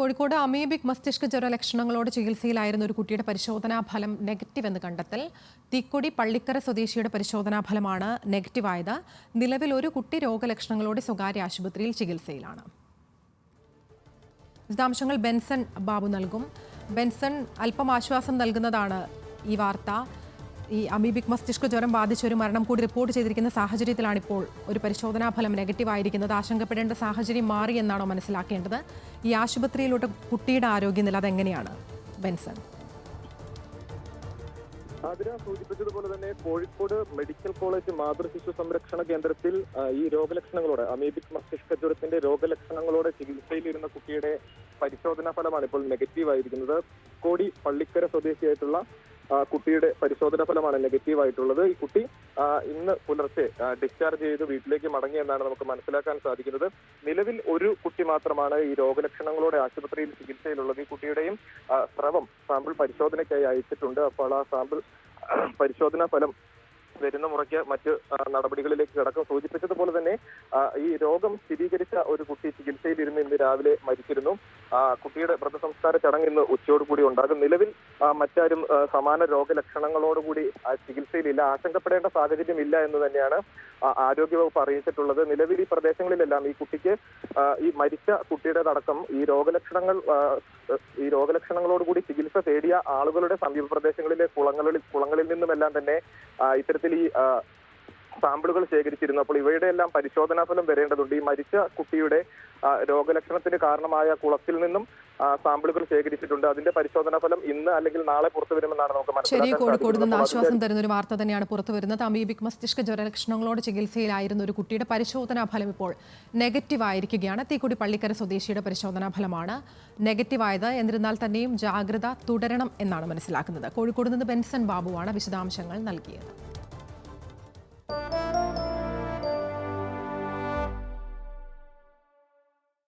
Kozhikode amoebic മസ്തിഷ്ക ജ്വര ലക്ഷണങ്ങളോട് ചികിത്സയിലായിരുന്ന ഒരു കുട്ടിയുടെ പരിശോധനാ ഫലം നെഗറ്റീവ് എന്ന് കണ്ടെത്തൽ. തീക്കൊടി പള്ളിക്കര സ്വദേശിയുടെ പരിശോധനാ ഫലമാണ് നെഗറ്റീവായത്. നിലവിൽ ഒരു കുട്ടി രോഗലക്ഷണങ്ങളോടെ സ്വകാര്യ ആശുപത്രിയിൽ ചികിത്സയിലാണ്. വിശദാംശങ്ങൾ ബെൻസൺ ബാബു നൽകും. ബെൻസൺ അല്പം ആശ്വാസം നൽകുന്നതാണ് ഈ വാർത്ത. ഈ അമീബിക് മസ്തിഷ്ക ജ്വരം ബാധിച്ച ഒരു മരണം കൂടി റിപ്പോർട്ട് ചെയ്തിരിക്കുന്ന സാഹചര്യത്തിലാണ് ഇപ്പോൾ ഒരു പരിശോധനാ ഫലം നെഗറ്റീവ് ആയിരിക്കുന്നത്. ആശങ്കപ്പെടേണ്ട സാഹചര്യം മാറി എന്നാണോ മനസ്സിലാക്കേണ്ടത്? ഈ ആശുപത്രിയിലോട്ട് കുട്ടിയുടെ ആരോഗ്യനില അതെങ്ങനെയാണ്? ബെൻസൺ. ആതിര സൂചിപ്പിച്ചതുപോലെ തന്നെ കോഴിക്കോട് മെഡിക്കൽ കോളേജ് മാതൃശിശു സംരക്ഷണ കേന്ദ്രത്തിൽ ഈ രോഗലക്ഷണങ്ങളോടെ അമീബിക് മസ്തിഷ്ക ജ്വരത്തിന്റെ രോഗലക്ഷണങ്ങളോടെ ചികിത്സയിലിരുന്ന കുട്ടിയുടെ പരിശോധനാ ഫലമാണ് ഇപ്പോൾ നെഗറ്റീവ് ആയിരിക്കുന്നത്. കോടി പള്ളിക്കര സ്വദേശിയായിട്ടുള്ള കുട്ടിയുടെ പരിശോധനാ ഫലമാണ് നെഗറ്റീവ് ആയിട്ടുള്ളത്. ഈ കുട്ടി ഇന്ന് പുലർച്ചെ ഡിസ്ചാർജ് ചെയ്ത് വീട്ടിലേക്ക് മടങ്ങിയെന്നാണ് നമുക്ക് മനസ്സിലാക്കാൻ സാധിക്കുന്നത്. നിലവിൽ ഒരു കുട്ടി മാത്രമാണ് ഈ രോഗലക്ഷണങ്ങളോടെ ആശുപത്രിയിൽ ചികിത്സയിലുള്ളത്. ഈ കുട്ടിയുടെയും സ്രവം സാമ്പിൾ പരിശോധനയ്ക്കായി അയച്ചിട്ടുണ്ട്. അപ്പോൾ ആ സാമ്പിൾ പരിശോധനാ ഫലം വരുന്ന മുറയ്ക്ക് മറ്റ് നടപടികളിലേക്ക് കടക്കും. സൂചിപ്പിച്ചതുപോലെ തന്നെ ഈ രോഗം സ്ഥിരീകരിച്ച ഒരു കുട്ടി ചികിത്സയിലിരുന്ന് ഇന്ന് രാവിലെ മരിച്ചിരുന്നു. കുട്ടിയുടെ മൃതസംസ്കാര ചടങ്ങ് ഇന്ന് ഉച്ചയോടുകൂടി ഉണ്ടാകും. നിലവിൽ മറ്റാരും സമാന രോഗലക്ഷണങ്ങളോടുകൂടി ചികിത്സയിലില്ല. ആശങ്കപ്പെടേണ്ട സാഹചര്യം ഇല്ല എന്ന് തന്നെയാണ് ആരോഗ്യവകുപ്പ് അറിയിച്ചിട്ടുള്ളത്. നിലവിൽ ഈ പ്രദേശങ്ങളിലെല്ലാം ഈ കുട്ടിക്ക് ഈ മരിച്ച കുട്ടിയുടേതടക്കം ഈ രോഗലക്ഷണങ്ങൾ ഈ രോഗലക്ഷണങ്ങളോടുകൂടി ചികിത്സ തേടിയ ആളുകളുടെ സമീപ പ്രദേശങ്ങളിലെ കുളങ്ങളിൽ കുളങ്ങളിൽ നിന്നുമെല്ലാം തന്നെ ഇത്തരത്തിൽ ഈ സാമ്പിളുകൾ ശേഖരിച്ചിരുന്നു അപ്പോൾ ഇവയുടെ എല്ലാം പരിശോധനാ ഫലം വരേണ്ടതുണ്ട്. ഈ മരിച്ച കുട്ടിയുടെ രോഗലക്ഷണത്തിന് കാരണമായ കുളത്തിൽ നിന്നും സാമ്പിളുകൾ ശേഖരിച്ചിട്ടുണ്ട്. അതിന്റെ പരിശോധനാ ഫലം ഇന്ന് അല്ലെങ്കിൽ നാളെ പുറത്തു വരുമെന്നാണ് നമുക്ക് ശരി മനസ്സിലാക്കാൻ കോഴിക്കോട് നിന്ന്. ആശ്വാസം തരുന്ന ഒരു വാർത്ത തന്നെയാണ് പുറത്തു വരുന്നത്. അമീബിക് മസ്തിഷ്ക ജ്വരലക്ഷണങ്ങളോട് ചികിത്സയിലായിരുന്ന ഒരു കുട്ടിയുടെ പരിശോധനാ ഫലം ഇപ്പോൾ നെഗറ്റീവ് ആയിരിക്കുകയാണ്. തീക്കുടി പള്ളിക്കര സ്വദേശിയുടെ പരിശോധനാ ഫലമാണ് നെഗറ്റീവ് ആയത്. എന്നിരുന്നാൽ തന്നെയും ജാഗ്രത തുടരണം എന്നാണ് മനസ്സിലാക്കുന്നത്. കോഴിക്കോട് നിന്ന് ബെൻസൺ ബാബുവാണ് വിശദാംശങ്ങൾ നൽകിയത്.